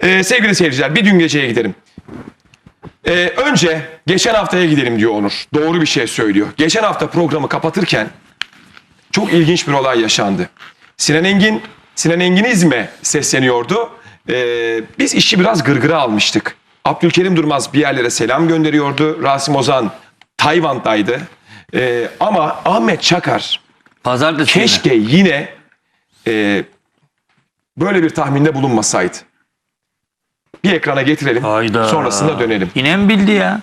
Ee, sevgili seyirciler bir dün geceye gidelim. Ee, önce geçen haftaya gidelim diyor Onur. Doğru bir şey söylüyor. Geçen hafta programı kapatırken çok ilginç bir olay yaşandı. Sinan Engin, Sinan Enginizme sesleniyordu. Ee, biz işi biraz gırgıra almıştık. Abdülkerim Durmaz bir yerlere selam gönderiyordu. Rasim Ozan Tayvan'daydı. Ee, ama Ahmet Çakar Pazartesi keşke yine e, böyle bir tahminde bulunmasaydı. Bir ekrana getirelim. Hayda. Sonrasında dönelim. Yine mi bildi ya?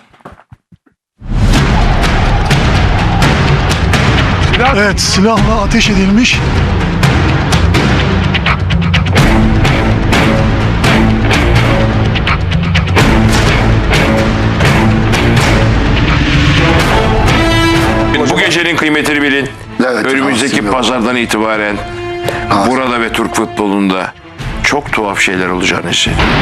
Evet silahla ateş edilmiş. Bu gecenin kıymetini bilin. Evet, Önümüzdeki pazardan itibaren burada ve Türk futbolunda çok tuhaf şeyler olacağını hissediyorum.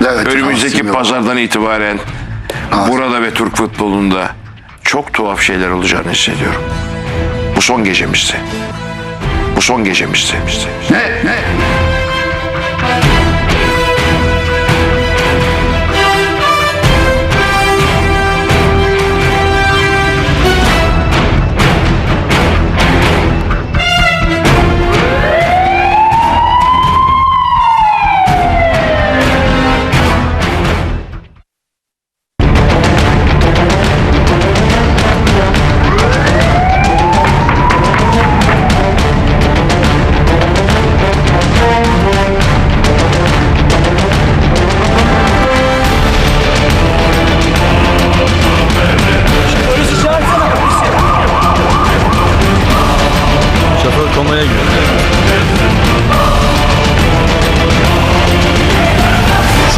Evet, Önümüzdeki pazardan itibaren burada ve Türk futbolunda çok tuhaf şeyler olacağını hissediyorum. Bu son gecemizdi. Bu son gecemizdi. Ne? Ne?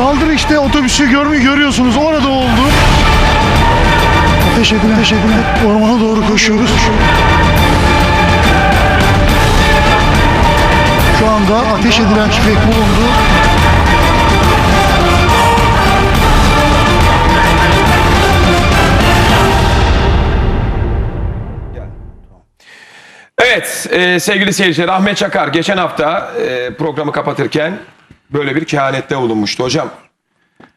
Saldırı işte otobüsü görmü görüyorsunuz orada oldu. Ateş edilen, ateş edilen ormana doğru koşuyoruz. Şu anda ateş edilen tüfek bulundu. Evet e, sevgili seyirciler Ahmet Çakar geçen hafta e, programı kapatırken böyle bir kehanette bulunmuştu. Hocam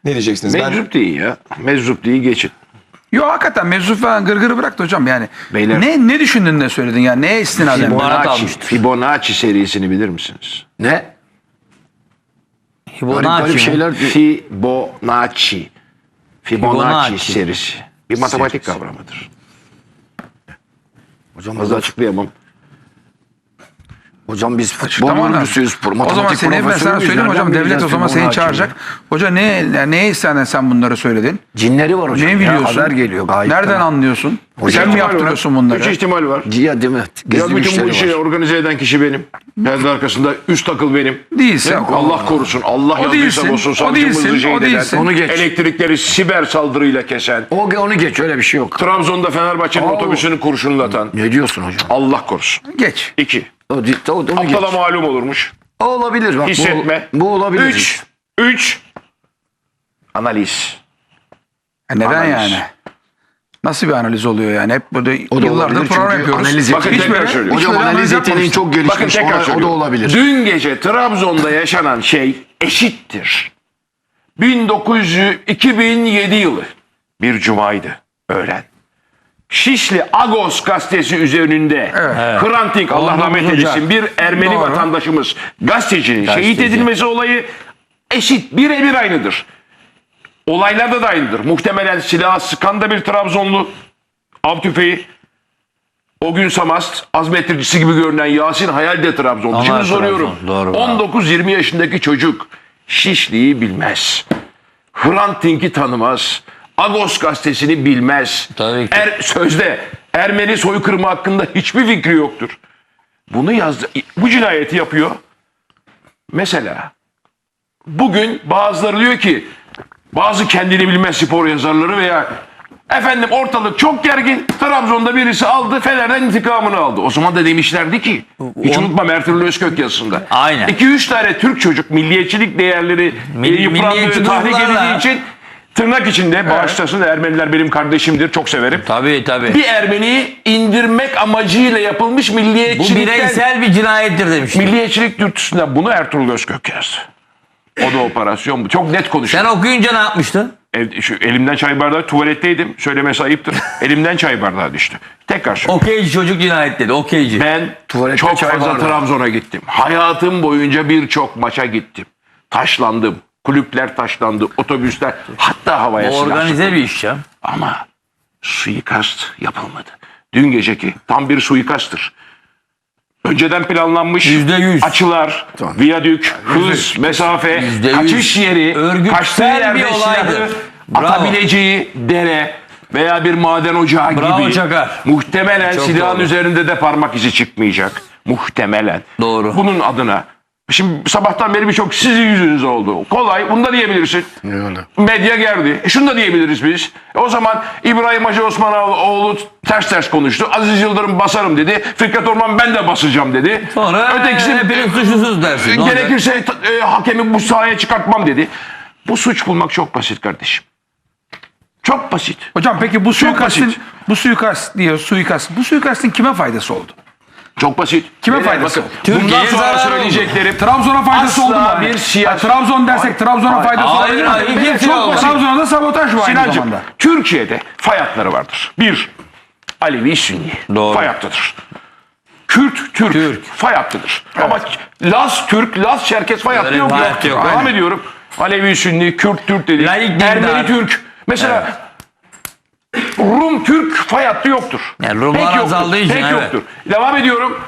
ne diyeceksiniz? Ben, Meczup değil ya. Meczup değil geçin. Yo hakikaten mevzu falan gırgırı bıraktı hocam yani. Beyler. Ne ne düşündün de söyledin yani neye istinaden? Fibonacci. Fibonacci serisini bilir misiniz? Ne? Fibonacci Garip garip şeyler. Fibonacci. Fibonacci Fibonacci. serisi. Bir matematik kavramıdır. Hocam, Fazla açıklayamam. Hocam biz futbol lan. oyuncusuyuz. O zaman seni ben sana söyleyeyim hocam devlet o zaman seni çağıracak. Hoca ne yani neye istinaden sen bunları söyledin? Cinleri var hocam. Ne ya, biliyorsun? haber geliyor gayet. Nereden anlıyorsun? Hocam sen mi yaptırıyorsun var. bunları? Üç ihtimal var. Ya değil mi? Gizli Ya bütün bu işi var. organize eden kişi benim. Perde arkasında üst takıl benim. Değilsin. Ya Allah korusun. Allah O yazdıysa olsun o sancımızı değilsin, şey o değilsin. Onu geç. Elektrikleri siber saldırıyla kesen. O, onu geç öyle bir şey yok. Trabzon'da Fenerbahçe'nin otobüsünü kurşunlatan. Ne diyorsun hocam? Allah korusun. Geç. İki. O, o, onu Aptala geç. malum olurmuş. O olabilir. Bak, bu- Hissetme. Bu, olabilir. Üç. Üç. Analiz. Ya neden Analiz. yani? Nasıl bir analiz oluyor yani? Hep burada O da yıllardır program çünkü yapıyoruz. analiz Bakın Hiç tekrar böyle- söylüyorum. Hocam analiz yeteneğin çok Bakın gelişmiş. tekrar O, o da olabilir. Dün gece Trabzon'da yaşanan şey eşittir. 1900, 2007 yılı bir cumaydı öğlen. Şişli Agos gazetesi üzerinde Dink Allah Ondan rahmet eylesin bir Ermeni Doğru. vatandaşımız gazetecinin şehit Gazeteci. edilmesi olayı eşit birebir aynıdır. Olaylarda da aynıdır. Muhtemelen silahı sıkan da bir Trabzonlu av tüfeği o gün Samast azmettiricisi gibi görünen Yasin Hayal de Trabzonlu. Onlar Şimdi soruyorum. Trabzon, doğru. 19-20 yaşındaki çocuk Şişli'yi bilmez. Hrant Dink'i tanımaz. Agos gazetesini bilmez. Tabii ki. Er, sözde Ermeni soykırımı hakkında hiçbir fikri yoktur. Bunu yazdı. Bu cinayeti yapıyor. Mesela bugün bazıları diyor ki bazı kendini bilmez spor yazarları veya efendim ortalık çok gergin Trabzon'da birisi aldı Fener'den intikamını aldı. O zaman da demişlerdi ki hiç On- unutmam Ertuğrul Özkök yazısında. Aynen. 2-3 tane Türk çocuk milliyetçilik değerleri Mil- e, yıprandığı, tahrik edildiği için tırnak içinde bağışlasın Ermeniler benim kardeşimdir çok severim. Tabii tabii. Bir Ermeniyi indirmek amacıyla yapılmış Bu milliyetçilikten bireysel bir cinayettir demiş. milliyetçilik dürtüsünden bunu Ertuğrul Özkök yazdı. O da operasyon bu. Çok net konuşuyor. Sen okuyunca ne yapmıştın? Ev- şu, elimden çay bardağı tuvaletteydim. Söylemesi ayıptır. elimden çay bardağı düştü. Tekrar söylüyorum. Okeyci çocuk cinayet dedi. Okeyci. Ben Tuvalette çok çay fazla bardağı. Trabzon'a gittim. Hayatım boyunca birçok maça gittim. Taşlandım. Kulüpler taşlandı. Otobüsler. Hatta havaya silah Organize bir iş ya. Ama suikast yapılmadı. Dün geceki tam bir suikasttır. Önceden planlanmış Yüzde yüz. açılar, viyadük, hız, mesafe, Yüzde yüz. kaçış yeri, Örgütsel kaçtığı bir yerde olaydı. silahı Bravo. atabileceği dere veya bir maden ocağı Bravo gibi. Çakar. Muhtemelen Çok silahın doğru. üzerinde de parmak izi çıkmayacak. Muhtemelen. Doğru. Bunun adına. Şimdi sabahtan beri birçok sizin yüzünüz oldu. Kolay. Bunu da diyebilirsin. Medya geldi. E şunu da diyebiliriz biz. E o zaman İbrahim Hacı Osmanoğlu ters ters konuştu. Aziz Yıldırım basarım dedi. Fikret Orman ben de basacağım dedi. Sonra Ötekisi hepiniz suçsuzuz dersin. Gerekirse e, hakemi bu sahaya çıkartmam dedi. Bu suç bulmak çok basit kardeşim. Çok basit. Hocam peki bu suikastin basit. bu suikast diyor suikast. Bu suikastin kime faydası oldu? Çok basit. Kime Beyler, faydası bakın? Bundan sonra zararı oldu. söyleyeceklerim. Trabzon'a faydası Asla oldu mu? yani? bir siyasi- Ha, Trabzon dersek Trabzon'a faydası Hayır, olabilir mi? hayır, Çok kimse olmaz. basit. Trabzon'a da sabotaj var aynı Sinancığım, zamanda. Türkiye'de fay hatları vardır. Bir, Alevi Sünni Doğru. fay hattıdır. Kürt, Türk, Türk. fay hattıdır. Ama Laz, Türk, Laz, Çerkes fay hattı Öyle yok. fay yok. hattı yok, Devam aynen. ediyorum. Alevi Sünni, Kürt, Türk dedi. Laik dindar. Ermeni, Türk. Mesela Rum, Türk fay hattı yoktur. Yani Rumlar Pek yoktur, azaldığı için, Pek evet. yoktur. Devam ediyorum.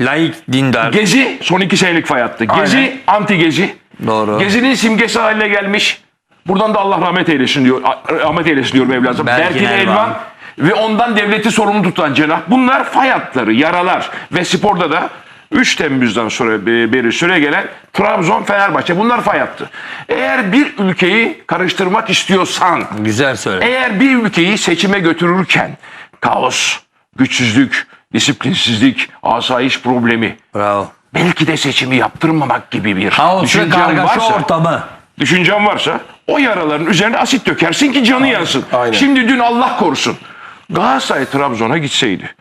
Laik, dindar. Gezi son iki senelik fay hattı. Gezi anti gezi. Doğru. Gezi'nin simgesi haline gelmiş. Buradan da Allah rahmet eylesin diyor. Rahmet eylesin diyor Mevla'cığım. Berkin Berkin Elvan. Elvan ve ondan devleti sorumlu tutan cenah. Bunlar fay hatları, yaralar ve sporda da 3 Temmuz'dan sonra be- beri süre gelen Trabzon, Fenerbahçe bunlar fay hattı. Eğer bir ülkeyi karıştırmak istiyorsan, Güzel söyle. eğer bir ülkeyi seçime götürürken kaos, güçsüzlük, disiplinsizlik, asayiş problemi, Bravo. belki de seçimi yaptırmamak gibi bir Kaos düşüncen kargaşa varsa, ortamı. düşüncen varsa o yaraların üzerine asit dökersin ki canı yansın. aynen. Şimdi dün Allah korusun Galatasaray Trabzon'a gitseydi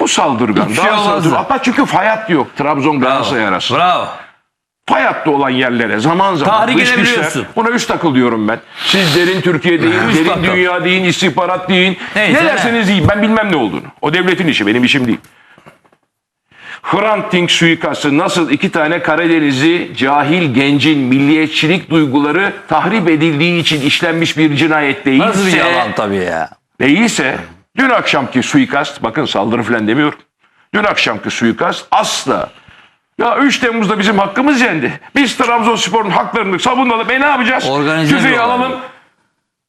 bu saldırgan Hiçbir daha saldırgan. Hatta çünkü fay hattı yok Trabzon Galatasaray arası. Bravo. Fay hattı olan yerlere zaman zaman Tahrik dış güçler- buna üst akıl diyorum ben. Siz derin Türkiye deyin, Üst derin akıl. dünya deyin, istihbarat deyin. Neyse ne ne. derseniz deyin. Ben bilmem ne olduğunu. O devletin işi, benim işim değil. Hrant Dink suikastı nasıl iki tane Karadenizli cahil gencin milliyetçilik duyguları tahrip edildiği için işlenmiş bir cinayet değilse, Nasıl bir yalan tabii ya. değilse dün akşamki suikast bakın saldırı falan demiyorum. Dün akşamki suikast asla ya 3 Temmuz'da bizim hakkımız yendi. Biz Trabzonspor'un haklarını savunalım. E ne yapacağız? Organize Tüfeği olay. alalım.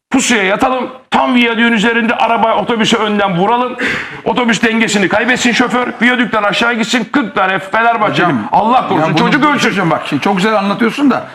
Pusuya yatalım. Tam viyadüğün üzerinde araba otobüsü önden vuralım. Otobüs dengesini kaybetsin şoför. Viyadükten aşağı gitsin. 40 tane Fenerbahçeli. Allah korusun çocuk. Hocam bak şimdi çok güzel anlatıyorsun da